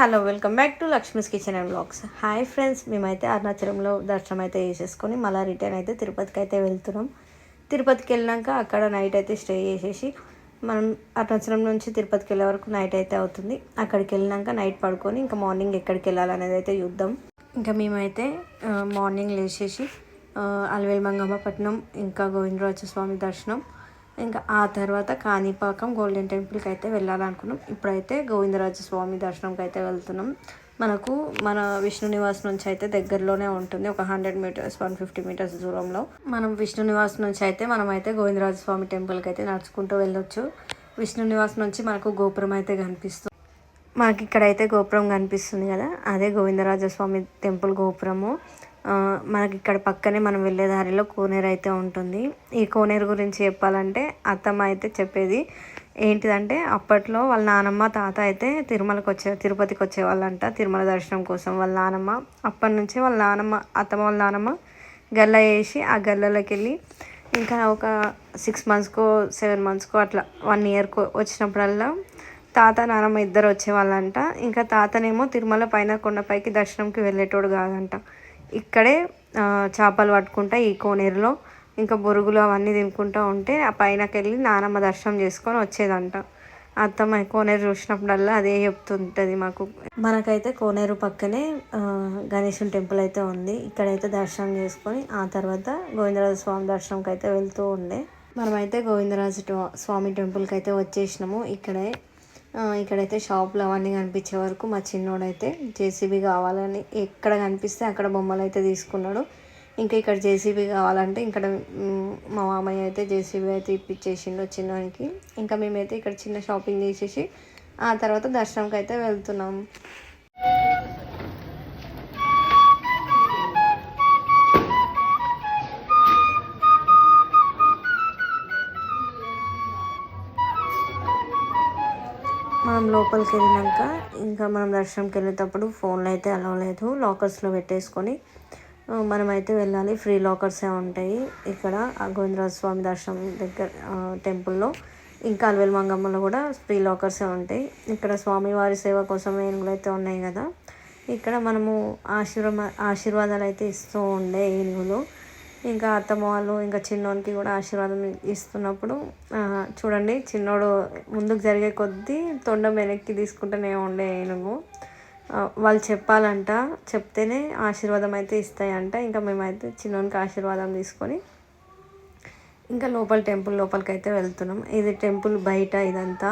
Hello welcome back to Lakshmi's kitchen and blogs. Hi friends మేమైతే అరుణాచలంలో దర్శనం అయితే చేసేసుకొని మళ్ళీ రిటర్న్ అయితే తిరుపతికి అయితే వెళ్తున్నాం. తిరుపతికి వెళ్ళాక అక్కడ నైట్ అయితే స్టే చేసేసి మనం అరుణాచలం నుంచి తిరుపతికి వెళ్ళే వరకు నైట్ అయితే అవుతుంది. అక్కడికి వెళ్ళినాక నైట్ పడుకొని ఇంకా మార్నింగ్ ఎక్కడికి వెళ్ళాలనేది అయితే చూద్దాం. ఇంకా మేమైతే మార్నింగ్ లేచేసి ఆ, అలవేలు మంగమ్మ పట్నం ఇంకా గోవిందరాజ స్వామి దర్శనం ఇంకా ఆ తర్వాత కాణిపాకం గోల్డెన్ టెంపుల్కి అయితే వెళ్ళాలనుకున్నాం. ఇప్పుడైతే గోవిందరాజ స్వామి దర్శనంకి అయితే వెళ్తున్నాం. మనకు మన విష్ణు నివాస్ నుంచి అయితే దగ్గరలోనే ఉంటుంది. ఒక hundred metres one fifty metres దూరంలో. మనం విష్ణు నివాస్ నుంచి అయితే మనం అయితే గోవిందరాజ స్వామి టెంపుల్కి అయితే నడుచుకుంటూ వెళ్ళొచ్చు. విష్ణు నివాస్ నుంచి మనకు గోపురం అయితే కనిపిస్తుంది. మనకి ఇక్కడైతే గోపురం కనిపిస్తుంది కదా? అదే గోవిందరాజ స్వామి టెంపుల్ గోపురము. మనకి ఇక్కడ పక్కనే మనం వెళ్ళే దారిలో కోనేరు అయితే ఉంటుంది. ఈ కోనేరు గురించి చెప్పాలంటే అత్తమ్మ అయితే చెప్పేది ఏంటిదంటే అప్పట్లో వాళ్ళ నానమ్మ తాత అయితే తిరుమలకి వచ్చే తిరుపతికి వచ్చేవాళ్ళంట తిరుమల దర్శనం కోసం వాళ్ళ నానమ్మ. అప్పటి నుంచే వాళ్ళ నానమ్మ అత్తమ్మ వాళ్ళ నానమ్మ గల్ల వేసి ఆ గల్లలోకి వెళ్ళి ఇంకా ఒక సిక్స్ మంత్స్కో సెవెన్ మంత్స్కో అట్లా వన్ ఇయర్కో వచ్చినప్పుడల్లా తాత నానమ్మ ఇద్దరు వచ్చేవాళ్ళంట. ఇంకా తాతనేమో తిరుమల పైన కొండపైకి దర్శనంకి వెళ్ళేటోడు కాదంట. ఇక్కడే చేపలు పట్టుకుంటా ఈ కోనేరులో. ఇంకా బొరుగులు అవన్నీ తినుకుంటూ ఉంటే ఆ పైనకి వెళ్ళి నానమ్మ దర్శనం చేసుకొని వచ్చేదంట. అత్తమ్మ కోనేరు చూసినప్పుడల్లా అదే చెప్తుంటుంది మాకు. మనకైతే కోనేరు పక్కనే గణేశుని టెంపుల్ అయితే ఉంది. ఇక్కడైతే దర్శనం చేసుకొని ఆ తర్వాత గోవిందరాజ స్వామి దర్శనంకి అయితే వెళ్తూ ఉండే. మనమైతే గోవిందరాజ స్వామి టెంపుల్కి అయితే వచ్చేసినాము. ఇక్కడే ఇక్కడైతే షాపులు అవన్నీ కనిపించే వరకు మా చిన్నోడైతే జేసీబీ కావాలని ఎక్కడ కనిపిస్తే అక్కడ బొమ్మలు అయితే తీసుకున్నాడు. ఇంకా ఇక్కడ జేసీబీ కావాలంటే ఇక్కడ మా మామయ్య అయితే జేసీబీ అయితే ఇప్పించేసిండు చిన్నోనికి. ఇంకా మేమైతే ఇక్కడ చిన్న షాపింగ్ చేసేసి ఆ తర్వాత దర్శనంకి అయితే వెళ్తున్నాం. లోపలికి వెళ్ళినాక ఇంకా మనం దర్శనంకి వెళ్ళేటప్పుడు ఫోన్లు అయితే అలవ్ లేదు. లాకర్స్లో పెట్టేసుకొని మనమైతే వెళ్ళాలి. ఫ్రీ లాకర్సే ఉంటాయి ఇక్కడ. గోవిందరాజ స్వామి దర్శనం దగ్గర టెంపుల్లో. ఇంకా అలవేలు మంగమ్మలో కూడా ఫ్రీ లాకర్సే ఉంటాయి. ఇక్కడ స్వామివారి సేవ కోసం ఏనుగులు అయితే ఉన్నాయి కదా. ఇక్కడ మనము ఆశీర్వ ఆశీర్వాదాలు అయితే ఇస్తూ ఉండే ఏనుగులు. ఇంకా అత్తమ్మ వాళ్ళు ఇంకా చిన్నోనికి కూడా ఆశీర్వాదం ఇస్తున్నప్పుడు చూడండి చిన్నోడు ముందుకు జరిగే కొద్దీ తొండం వెనక్కి తీసుకుంటూనే ఉండే ఏనుగు. వాళ్ళు చెప్పాలంట చెప్తేనే ఆశీర్వాదం అయితే ఇస్తాయంట. ఇంకా మేమైతే చిన్నోనికి ఆశీర్వాదం తీసుకొని ఇంకా లోపల టెంపుల్ లోపలికి అయితే వెళ్తున్నాం. ఇది టెంపుల్ బయట ఇదంతా.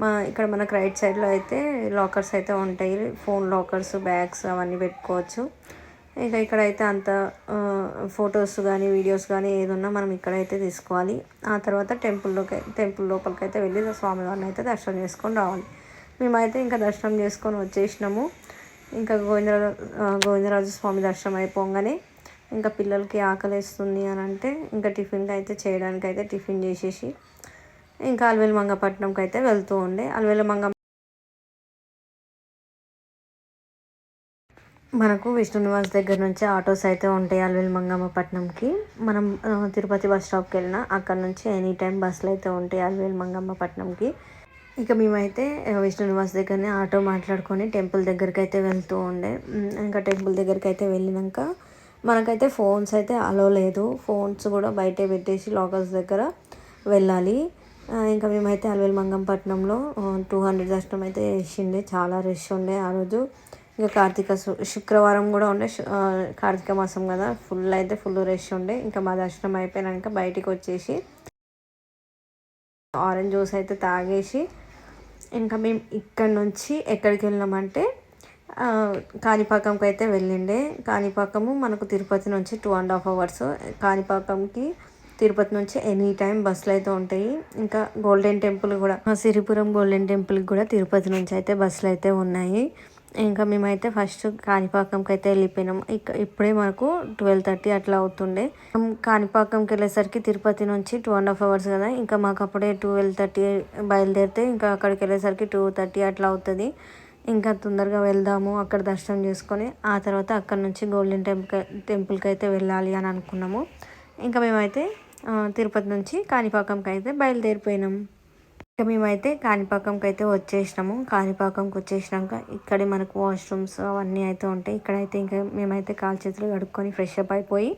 మా ఇక్కడ మనకు రైట్ సైడ్లో అయితే లాకర్స్ అయితే ఉంటాయి. ఫోన్ లాకర్స్ బ్యాగ్స్ అవన్నీ పెట్టుకోవచ్చు. ఇంకా ఇక్కడైతే అంత ఫొటోస్ కానీ వీడియోస్ కానీ ఏది మనం ఇక్కడైతే తీసుకోవాలి. ఆ తర్వాత టెంపుల్లోకి టెంపుల్ లోపలికి అయితే వెళ్ళి స్వామివారిని అయితే దర్శనం చేసుకొని రావాలి. మేమైతే ఇంకా దర్శనం చేసుకొని వచ్చేసినాము. ఇంకా గోవిందరాజు గోవిందరాజు స్వామి దర్శనం అయిపోగానే ఇంకా పిల్లలకి ఆకలిస్తుంది అని అంటే ఇంకా టిఫిన్కి అయితే చేయడానికి అయితే టిఫిన్ చేసేసి ఇంకా అల్వేలు మంగపట్నంకి అయితే వెళ్తూ ఉండే. అల్వేలు మంగ మనకు విష్ణు నివాస్ దగ్గర నుంచి ఆటోస్ అయితే ఉంటాయి అల్వేలు మంగమ్మ పట్నంకి. మనం తిరుపతి బస్ స్టాప్కి వెళ్ళినా అక్కడ నుంచి ఎనీ టైం బస్సులు అయితే ఉంటాయి అల్వేలు మంగమ్మ పట్నంకి. ఇక మేమైతే విష్ణు నివాస్ దగ్గరనే ఆటో మాట్లాడుకొని టెంపుల్ దగ్గరికి అయితే వెళ్తూ ఉండే. ఇంకా టెంపుల్ దగ్గరికి అయితే వెళ్ళినాక మనకైతే ఫోన్స్ అయితే అలో లేదు. ఫోన్స్ కూడా బయటే పెట్టేసి లాకర్స్ దగ్గర వెళ్ళాలి. ఇంకా మేమైతే అల్వేలు మంగంపట్నంలో టూ హండ్రెడ్ దర్శనం అయితే చేసిండే. చాలా రష్ ఉండే ఆ రోజు. ఇక కార్తీక శుక్రవారం కూడా ఉండే కార్తీక మాసం కదా. ఫుల్ అయితే ఫుల్ రష్ ఉండే. ఇంకా మా దర్శనం అయిపోయినాక బయటికి వచ్చేసి ఆరెంజ్ జ్యూస్ అయితే తాగేసి ఇంకా మేము ఇక్కడ నుంచి ఎక్కడికి వెళ్ళినామంటే కాణిపాకంకి అయితే వెళ్ళిండే. కాణిపాకము మనకు తిరుపతి నుంచి టూ అండ్ హాఫ్ అవర్స్ కాణిపాకంకి తిరుపతి నుంచి ఎనీ టైం బస్సులు అయితే ఉంటాయి. ఇంకా గోల్డెన్ టెంపుల్ కూడా సిరిపురం గోల్డెన్ టెంపుల్కి కూడా తిరుపతి నుంచి అయితే బస్సులు అయితే ఉన్నాయి. ఇంకా మేమైతే ఫస్ట్ కాణిపాకంకి అయితే వెళ్ళిపోయినాం. ఇక ఇప్పుడే మనకు ట్వెల్వ్ థర్టీ అట్లా అవుతుండే. కాణిపాకంకి వెళ్ళేసరికి తిరుపతి నుంచి టూ అండ్ హాఫ్ అవర్స్ కదా. ఇంకా మాకు అప్పుడే ట్వెల్వ్ థర్టీ బయలుదేరితే ఇంకా అక్కడికి వెళ్ళేసరికి టూ థర్టీ అట్లా అవుతుంది. ఇంకా తొందరగా వెళ్దాము అక్కడ దర్శనం చేసుకొని ఆ తర్వాత అక్కడ నుంచి గోల్డెన్ టెంపుల్ టెంపుల్కి అయితే వెళ్ళాలి అని అనుకున్నాము. ఇంకా మేమైతే తిరుపతి నుంచి కాణిపాకంకి అయితే బయలుదేరిపోయినాం. ఇక మేమైతే కాణిపాకంకి అయితే వచ్చేసినాము. కాణిపాకంకి వచ్చేసినాక ఇక్కడే మనకు వాష్రూమ్స్ అవన్నీ అయితే ఉంటాయి. ఇక్కడైతే ఇంకా మేమైతే కాలు చేతులు కడుక్కొని ఫ్రెష్ అప్ అయిపోయి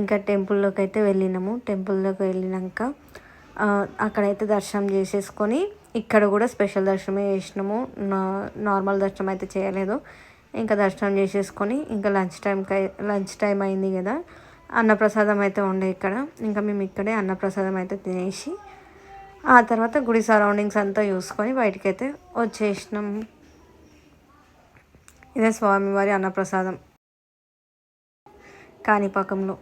ఇంకా టెంపుల్లోకి అయితే వెళ్ళినాము. టెంపుల్లోకి వెళ్ళినాక అక్కడైతే దర్శనం చేసేసుకొని ఇక్కడ కూడా స్పెషల్ దర్శనమే చేసినాము. నార్మల్ దర్శనం అయితే చేయలేదు. ఇంకా దర్శనం చేసేసుకొని ఇంకా లంచ్ టైంకి లంచ్ టైం అయింది కదా. అన్నప్రసాదం అయితే ఉండే ఇక్కడ. ఇంకా మేము ఇక్కడే అన్నప్రసాదం అయితే తినేసి ఆ తర్వాత గుడి సరౌండింగ్స్ అంతా చూసుకొని బయటకైతే వచ్చేసినాం. ఇదే స్వామివారి అన్నప్రసాదం. కాణిపాకంలో.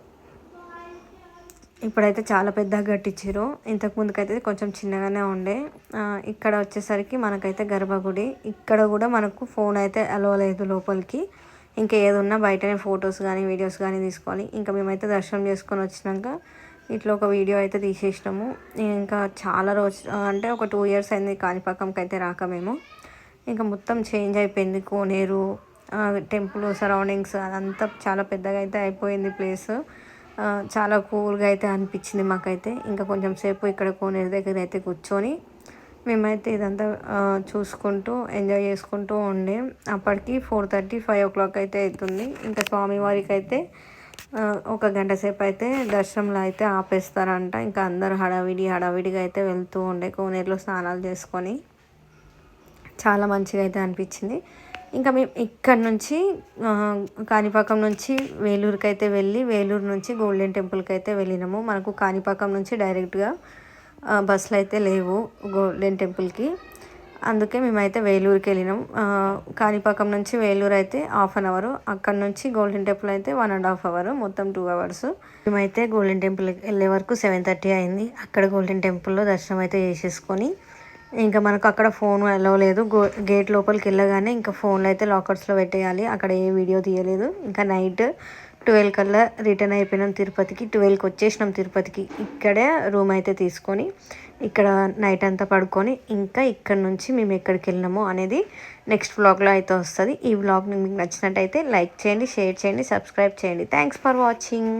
ఇప్పుడైతే చాలా పెద్దగా కట్టించారు ఇంతకు ముందుకైతే కొంచెం చిన్నగానే ఉండే. ఇక్కడ వచ్చేసరికి మనకైతే గర్భగుడి. ఇక్కడ కూడా మనకు ఫోన్ అయితే అలో లేదు లోపలికి. ఇంకా ఏదున్నా బయటనే ఫొటోస్ కానీ వీడియోస్ కానీ తీసుకోవాలి. ఇంకా మేమైతే దర్శనం చేసుకొని వచ్చినాక ఇట్లా ఒక వీడియో అయితే తీసేసినాము. ఇంకా చాలా రోజు అంటే ఒక టూ ఇయర్స్ అయింది కాణిపాకంకి అయితే రాక మేము ఇంకా మొత్తం చేంజ్ అయిపోయింది. కోనేరు టెంపుల్ సరౌండింగ్స్ అదంతా చాలా పెద్దగా అయితే అయిపోయింది ప్లేస్. చాలా కూల్గా అయితే అనిపించింది మాకైతే. ఇంకా కొంచెం సేపు ఇక్కడ కోనేరు దగ్గర అయితే కూర్చొని మేమైతే ఇదంతా చూసుకుంటూ ఎంజాయ్ చేసుకుంటూ ఉండే. అప్పటికి four thirty five o'clock అయితే అవుతుంది ఇంకా స్వామివారికి అయితే ఒక గంట సేపు అయితే దర్శనంలో అయితే ఆపేస్తారంట. ఇంకా అందరు హడావిడి హడావిడిగా అయితే వెళ్తూ ఉండే కోనేరులో స్నానాలు చేసుకొని చాలా మంచిగా అయితే అనిపించింది. ఇంకా మేము ఇక్కడ నుంచి కాణిపాకం నుంచి వేలూరుకి అయితే వెళ్ళి వేలూరు నుంచి గోల్డెన్ టెంపుల్కి అయితే వెళ్ళినాము. మనకు కాణిపాకం నుంచి డైరెక్ట్గా బస్సులు అయితే లేవు గోల్డెన్ టెంపుల్కి. అందుకే మేమైతే వేలూరుకి వెళ్ళినాం. కాణిపాకం నుంచి వేలూరు అయితే హాఫ్ అన్ అవర్. అక్కడ నుంచి గోల్డెన్ టెంపుల్ అయితే వన్ అండ్ హాఫ్ అవర్ మొత్తం టూ అవర్స్ మేమైతే గోల్డెన్ టెంపుల్ వెళ్ళే వరకు సెవెన్ థర్టీ అయింది. అక్కడ గోల్డెన్ టెంపుల్లో దర్శనం అయితే చేసేసుకొని ఇంకా మనకు అక్కడ ఫోన్ అలవ్ లేదు. గో గేట్ లోపలికి వెళ్ళగానే ఇంకా ఫోన్లో అయితే లాకర్స్లో పెట్టేయాలి. అక్కడ ఏ వీడియో తీయలేదు. ఇంకా నైట్ ట్వెల్వ్ కల్లా రిటర్న్ అయిపోయినాం తిరుపతికి. ట్వెల్వ్కి వచ్చేసినాం తిరుపతికి. ఇక్కడే రూమ్ అయితే తీసుకొని ఇక్కడ నైట్ అంతా పడుకొని ఇంకా ఇక్కడ నుంచి మేము ఎక్కడికి వెళ్ళినామో అనేది నెక్స్ట్ వ్లాగ్లో అయితే వస్తుంది. ఈ వ్లాగ్ మీకు నచ్చినట్టయితే లైక్ చేయండి షేర్ చేయండి సబ్స్క్రైబ్ చేయండి. Thanks for watching